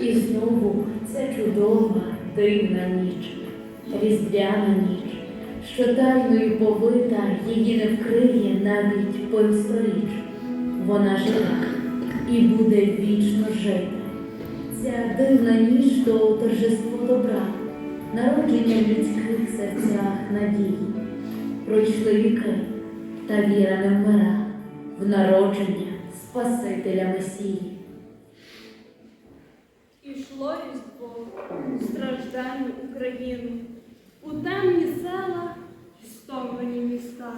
І знову ця чудова, дивна ніч, різдвяна ніч, що тайною повита її не вкриє навіть помсторіч. Вона жива і буде вічно жити. Ця дивна ніч то торжество добра, народження в людських серцях надії. Пройшли віки, та віра не вмира в народження Спасителя Месії. Ішло різдво у стражданню Україну, у темні села стомлені міста.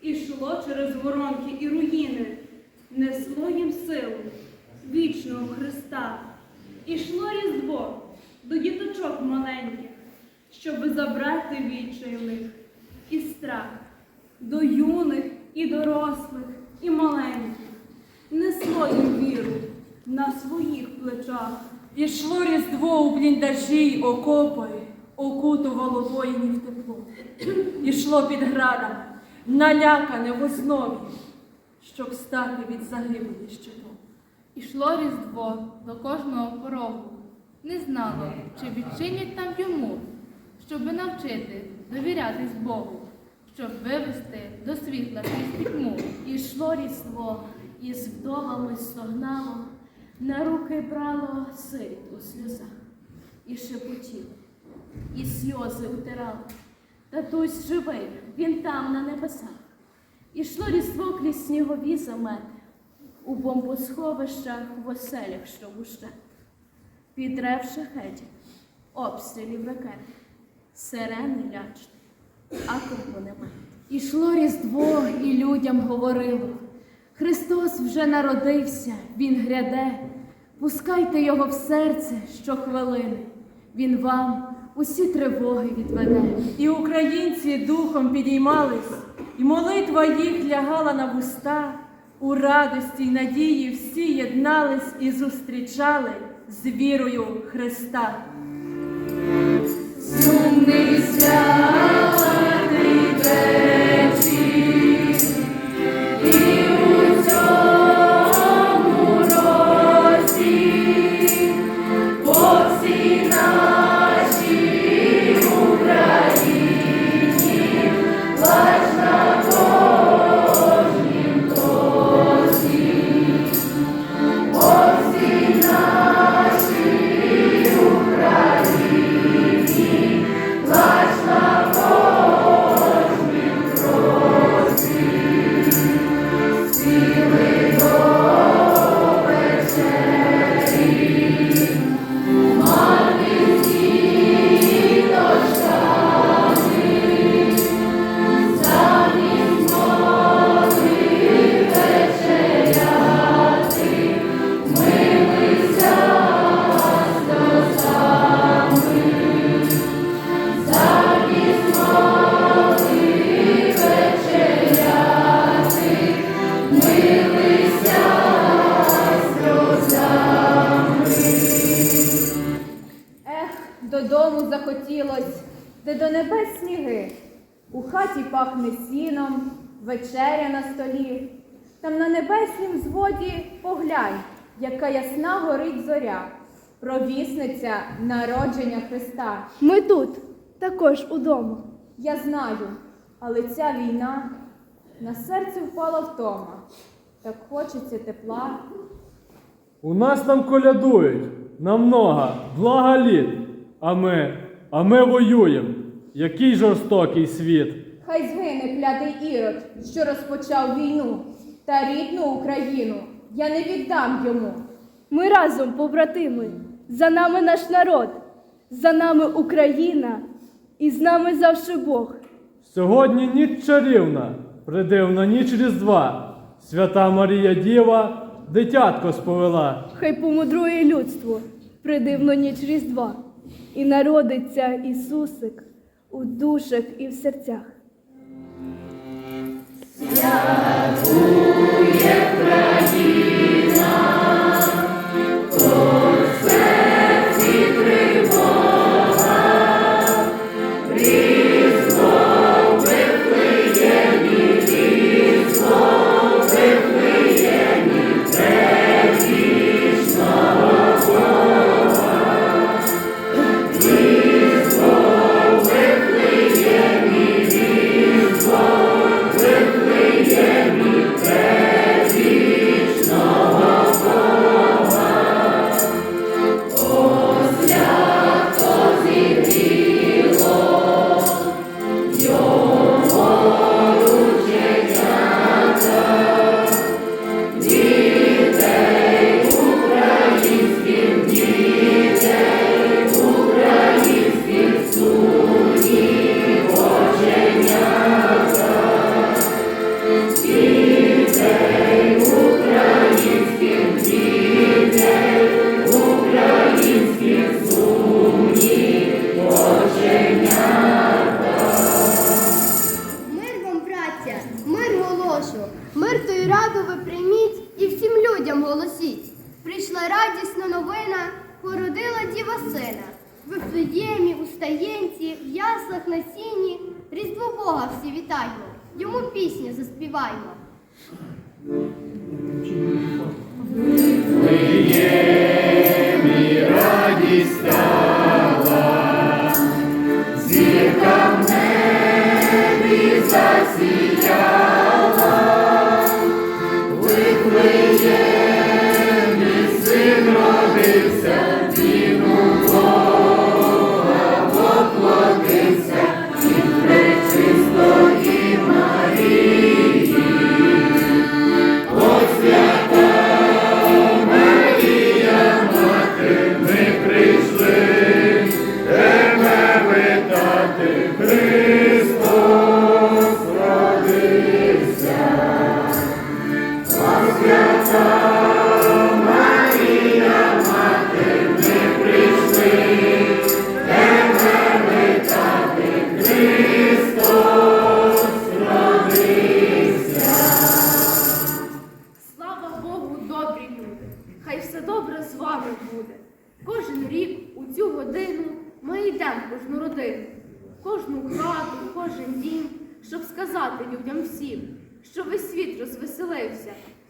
Ішло через воронки і руїни, несло їм силу вічного Христа. Ішло різдво до діточок маленьких, щоби забрати відчай в них і страх до юних і дорослих, і маленьких, несло їм віру на своїх плечах. Ішло різдво у бліндажі й окопи, окутувало воїнів тепло. Ішло під градом, налякане в основі, щоб стати від загибелі щитом. Ішло різдво до кожного порогу, не знало, чи відчинять там йому, щоби навчити довірятись Богу, щоб вивести до світла крізь пітьму. Ішло різдво, і з вдовами стогнало, на руки брало сиріт у сльозах, і шепотіло, і сльози утирало. Татусь живий, він там на небесах. Ішло різдво крізь снігові замети, у бомбосховищах, в оселях, що гущать. Під рев шахетів, обстрілів ракет, сирени лячні, а компонемент. Ішло різдво, і людям говорило. Христос вже народився, Він гряде. Пускайте його в серце щохвилини. Він вам усі тривоги відведе. І українці духом підіймались, і молитва їх лягала на вуста. У радості й надії всі єднались і зустрічали з вірою Христа. Сумний святий хаті пахне сіном, вечеря на столі. Там на небеснім зводі поглянь, яка ясна горить зоря, провісниця народження Христа. Ми тут, також удома. Я знаю, але ця війна на серце впала втома. Так хочеться тепла. У нас там колядують намного, блага літ. А ми, а ми воюємо. Який жорстокий світ. Хай згине клятий ірод, що розпочав війну, та рідну Україну я не віддам йому. Ми разом, побратими, за нами наш народ, за нами Україна і з нами завжди Бог. Сьогодні ніч чарівна, придивна ніч Різдва. Свята Марія Діва дитятко сповела. Хай помудрує людство, придивно ніч Різдва, і народиться Ісусик у душах і в серцях. Різдво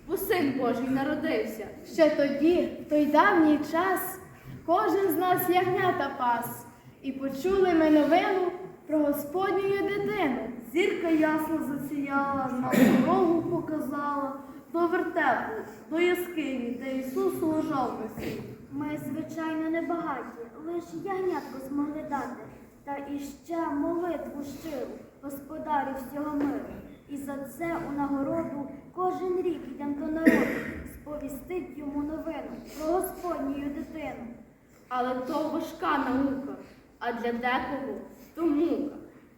бо син Божий народився. Ще тоді, в той давній час, кожен з нас ягнята пас, і почули ми новину про Господню дитину. Зірка ясно засіяла, нам дорогу показала до вертепу, до яскині, де Ісус лежав висів. Ми, звичайно, не багаті, лиш ягнятко змогли дати, та іще молитву щиру, господарю всього миру. І за це у нагороду кожен рік йдем до народу, сповістить йому новину про Господню дитину. Але то важка наука, а для декого то мука.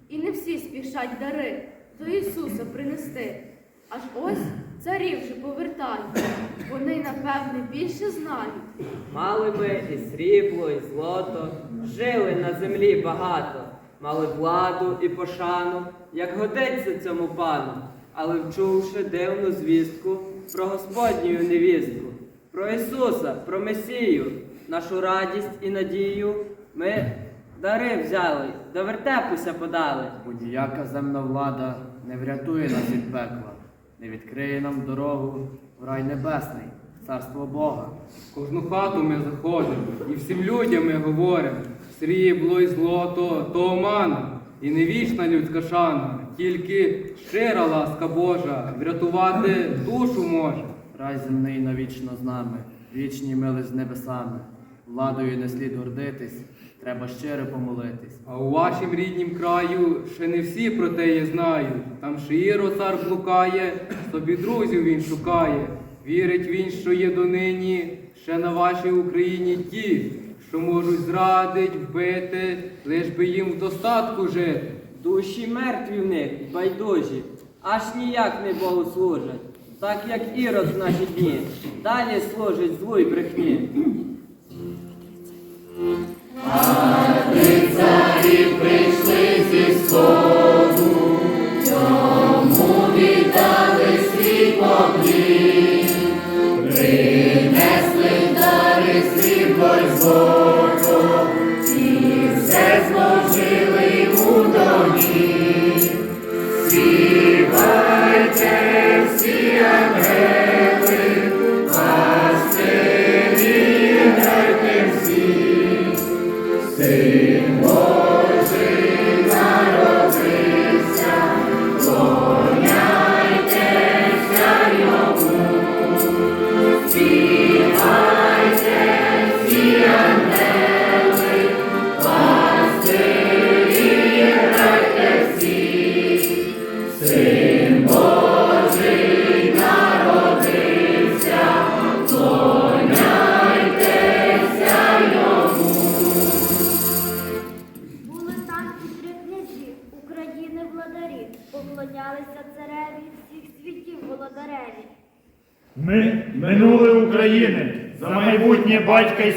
І не всі спішать дари до Ісуса принести. Аж ось царі вже повертають, вони, напевне, більше знають. Мали би і срібло, і злото, жили на землі багато, мали владу і пошану, як годиться цьому пану, але вчувши дивну звістку про Господню невістку, про Ісуса, про Месію, нашу радість і надію, ми дари взяли, до вертепуся подали. Будь-яка земна влада не врятує нас від пекла, не відкриє нам дорогу в рай небесний, царство Бога. В кожну хату ми заходимо і всім людям ми говоримо. Срібло і злото то омана, і не вічна людська шана, тільки щира ласка Божа врятувати душу може. Рай земний навічно з нами, вічні мили з небесами. Владою не слід гордитись, треба щиро помолитись. А у вашім ріднім краю ще не всі про те є знають. Там Шиїро цар блукає, собі друзів він шукає. Вірить він, що є донині ще на вашій Україні ті, що можуть зрадить, вбити, лиш би їм в достатку жити. Душі мертві в них, байдужі, аж ніяк не Богу служать, так як ірод в наші дні, далі служить злу й брехні. Були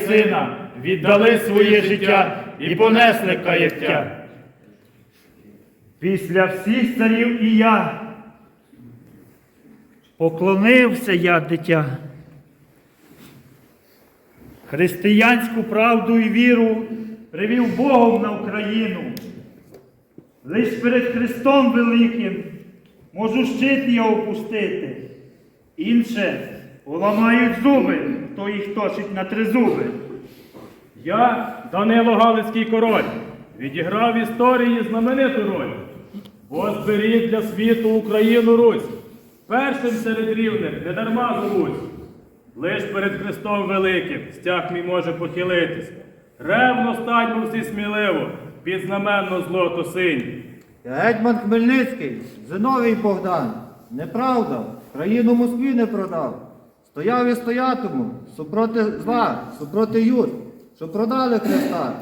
сина, віддали своє життя і понесли каяття. Після всіх царів і я поклонився я дитя. Християнську правду і віру привів Богом на Україну. Лиш перед Христом Великим можу щит його опустити. Інше поламають зуби, хто їх точить на тризуби. Я, Данило Галицький король, відіграв в історії знамениту роль. Бо зберіг для світу Україну Русь. Першим серед рівних не дарма зовуть. Лиш перед Христом Великим стяг мій може похилитись. Ревно стань всі сміливо, під знаменно злото синь. Гетьман Хмельницький, Зиновій Богдан. Неправда, країну Москві не продав. Стояв і стоятиму, супроти зла, супроти юд, що продали Христа.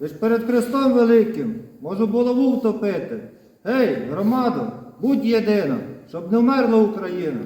Лиш перед Христом Великим можу булаву втопити. Гей, громадо, будь єдина, щоб не вмерла Україна.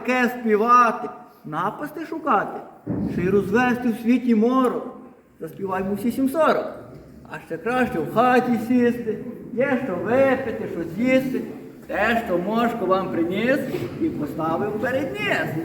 Таке співати, напасти шукати, ще й розвести в світі морок. Заспіваймо всі сім сорок. А ще краще в хаті сісти, є що випити, що з'їсти, те, що мошко вам приніс і поставив перед ніс.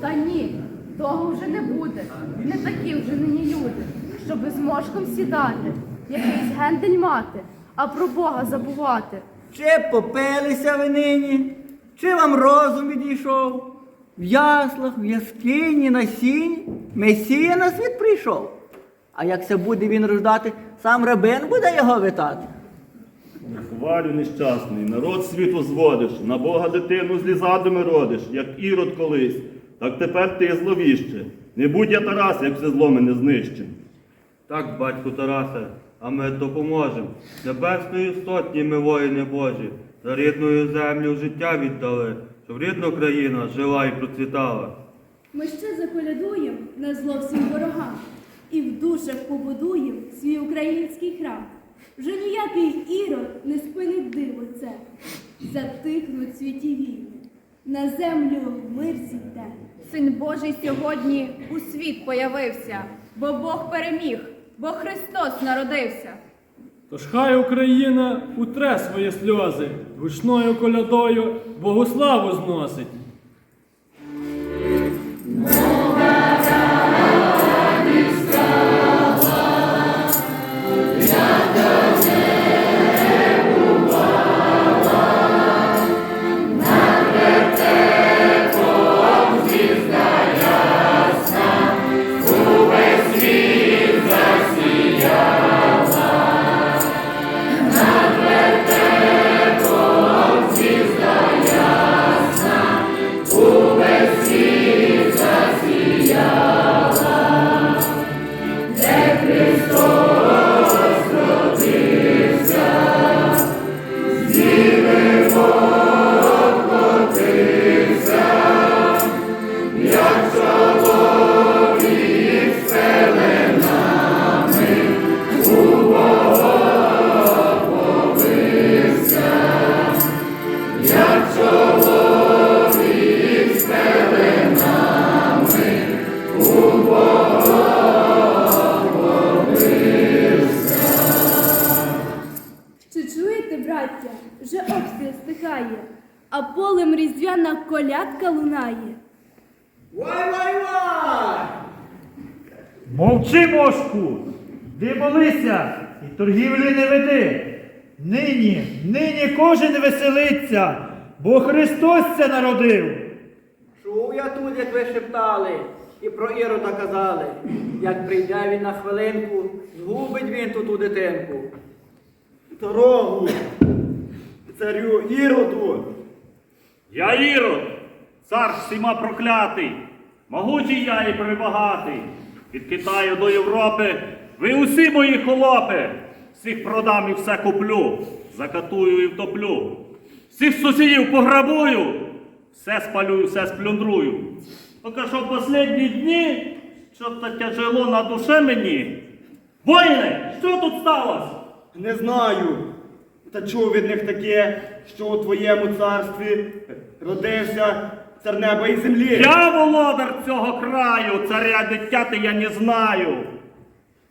Та ні, того вже не буде. Не такі вже нині люди, щоби з мошком сідати, якийсь гендель мати, а про Бога забувати. Чи попилися ви нині, чи вам розум відійшов? В яслах, в яскині, на сіні Месія на світ прийшов. А як це буде він рождати, сам рабин буде його витати. Хвалю нещасний, народ світу зводиш, на Бога дитину злізадами родиш, як ірод колись. Так тепер ти зловіще. Не будь я Тарас, як все зло мене знищим. Так, батьку Тарасе, а ми допоможем. Небесної сотні ми воїни Божі, за рідною землю життя віддали, щоб рідна країна жила і процвітала. Ми ще заколядуєм на зло всім ворогам і в душах побудуєм свій український храм. Вже ніякий ірод не спинить диво це. Затихнуть світі війни, на землю мир зійде. Син Божий сьогодні у світ появився, бо Бог переміг, бо Христос народився. Тож хай Україна утре свої сльози, гучною колядою Богославу зносить. Чи чуєте, браття, вже обстріл стихає, а полем різдвяна колядка лунає. Вай, вай, вай! Мовчи, мошку! Ти молися і торгівлі не веди. Нині, нині кожен веселиться, бо Христос це народив. Чув я тут, як ви шептали, і про Ірода казали. Як прийде він на хвилинку, згубить він тут ту дитинку. Дорогу, царю Іроду. Я Ірод, цар всіма проклятий, могутній я і прибагатий. Від Китаю до Європи ви усі мої холопи. Всіх продам і все куплю, закатую і втоплю. Всіх сусідів пограбую, все спалю і все сплюндрую. Поки що в останні дні, щоб так тяжело на душе мені. Воїне, що тут сталося? Не знаю. Та чув від них таке, що у твоєму царстві родився цар неба і землі. Я володар цього краю, царя дитяти я не знаю.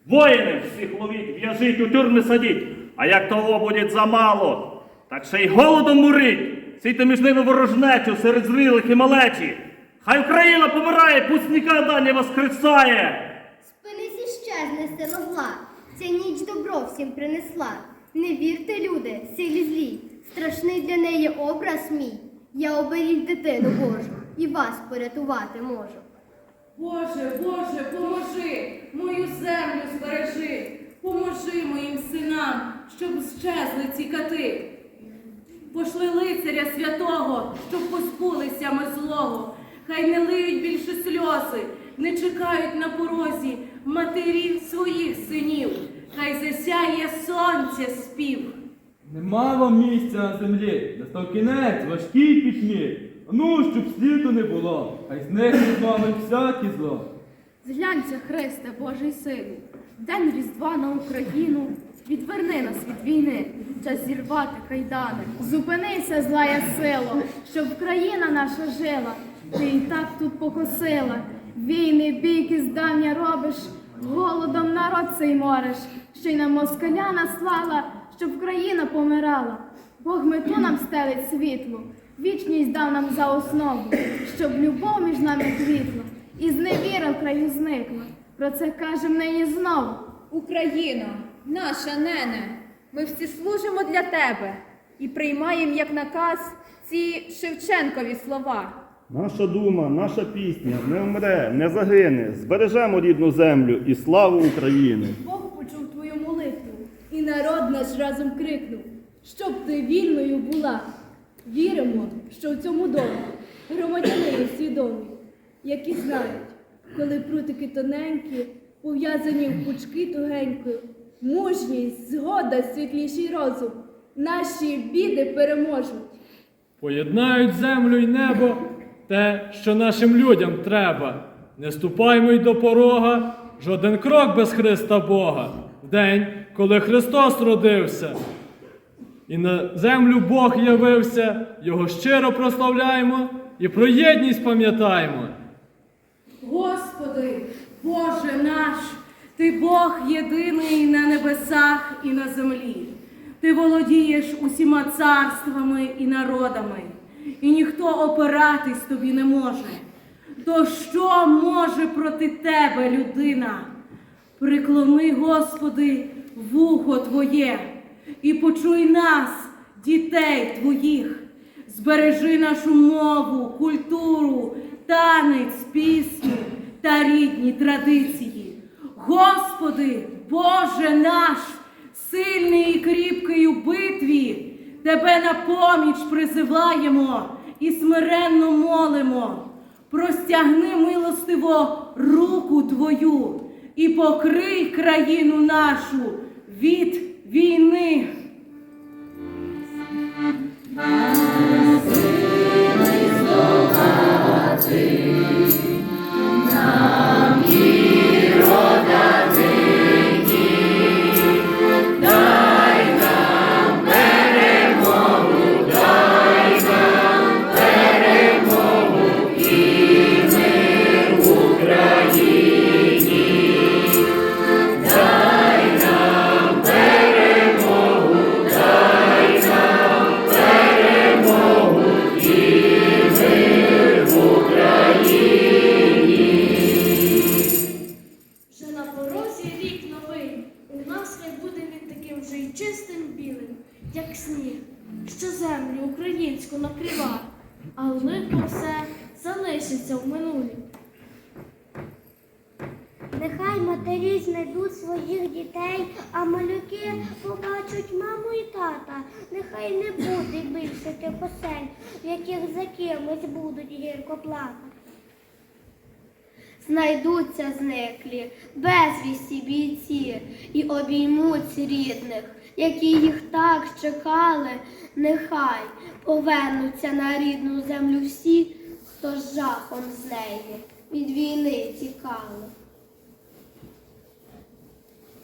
Воїни всіх ловіть, в'яжіть, у тюрми садіть, а як того буде замало, так ще й голодом мурить, сійте між ними ворожнечу серед зрілих і малечі. Хай Україна помирає, пусть ніколи не воскресає. Спинись і щезне сила зла. Ця ніч добро всім принесла. Не вірте, люди, силі злі. Страшний для неї образ мій. Я оберіг дитину Божу і вас порятувати можу. Боже, Боже, поможи, мою землю збережи, поможи моїм синам, щоб щезли ці кати. Пошли лицаря святого, щоб позбулися ми злого. Хай не лиють більше сльози, не чекають на порозі матерів своїх синів. Хай засяє сонця спів. Нема вам місця на землі, настав кінець важкій пітьмі. Ну, щоб сліду не було, хай знехне з вами всякі зло. Зглянься, Христе, Божий сину, день Різдва на Україну, відверни нас від війни, час зірвати кайдани. Зупинися, злая сила, щоб країна наша жила. Ти і так тут покосила. Війни, бійки здання робиш, голодом народ цей мориш, ще й на москаля наслала, щоб країна помирала. Бог мету нам стелить світло, вічність дав нам за основу, щоб любов між нами квітла, і зневіра в краю зникла. Про це кажем нині знову. Україно, наша нене, ми всі служимо для тебе і приймаємо як наказ ці Шевченкові слова. Наша дума, наша пісня не вмре, не загине. Збережемо рідну землю і славу України. Бог почув твою молитву, і народ наш разом крикнув, щоб ти вільною була. Віримо, що в цьому домі громадяни є свідомі, які знають, коли прутики тоненькі, пов'язані в пучки тугенькою, мужність, згода, світліший розум, наші біди переможуть. Поєднають землю й небо, те, що нашим людям треба. Не ступаймо й до порога, жоден крок без Христа Бога. В день, коли Христос родився, і на землю Бог явився, Його щиро прославляємо і про єдність пам'ятаємо. Господи, Боже наш, Ти Бог єдиний на небесах і на землі. Ти володієш усіма царствами і народами, і ніхто опиратись тобі не може. То що може проти тебе людина? Приклони, Господи, вухо Твоє і почуй нас, дітей Твоїх. Збережи нашу мову, культуру, танець, пісню та рідні традиції. Господи, Боже наш, сильний і кріпкий у битві, Тебе на поміч призиваємо і смиренно молимо. Простягни милостиво руку Твою і покрий країну нашу від війни. Дай нам перемогу нехай повернуться на рідну землю всі, хто з жахом з неї від війни тікали.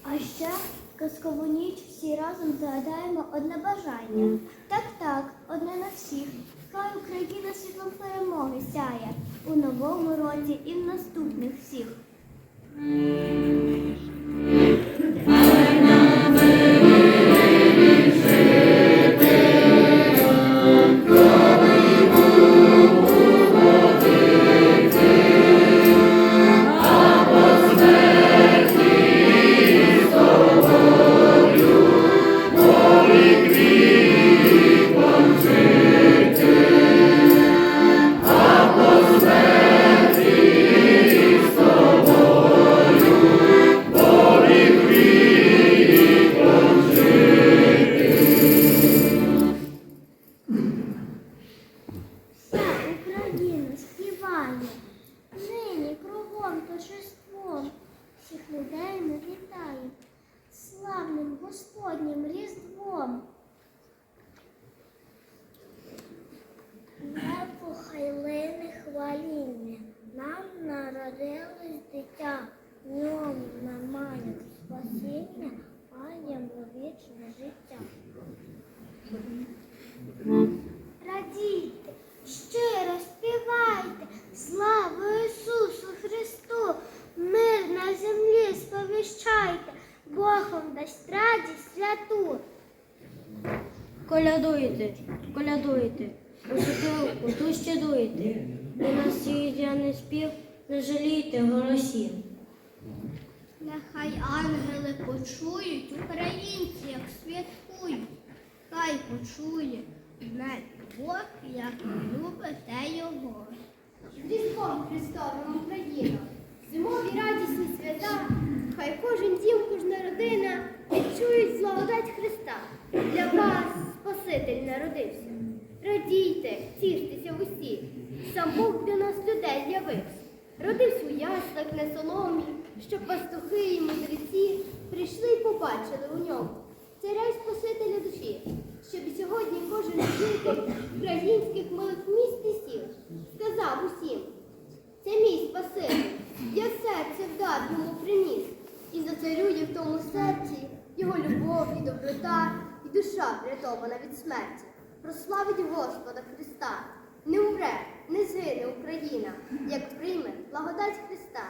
А ще в казкову ніч всі разом загадаємо одне бажання. Так, так, одне на всіх. Хай Україна світлом перемоги сяє у новому році і в наступних всіх. Життя. Радійте, щиро співайте, славу Ісусу Христу, мир на землі сповіщайте, Бог вам дасть радість святу. Колядуйте, колядуйте, у ту щедуйте, і на всіх не спів, не жалійте голосів. Нехай ангели почують українці, як святкують. Хай почує в Бог, як любите його. Різдвом Христовим Україна, зимові радісні свята, хай кожен дім, кожна родина відчують благодать Христа. Для вас Спаситель народився. Радійте, тіштеся усі, сам Бог для нас людей з'явився. Родився у яслах на соломі, щоб пастухи і мудреці прийшли й побачили у ньому царя й Спасителя душі, щоб сьогодні кожен житель українських малих міст і сіл сказав усім, це мій Спаситель, я серце в дар йому приніс, і зацарює в тому серці його любов і доброта, і душа врятована від смерті. Прославить Господа Христа, не умре, не згине Україна, як прийме благодать Христа.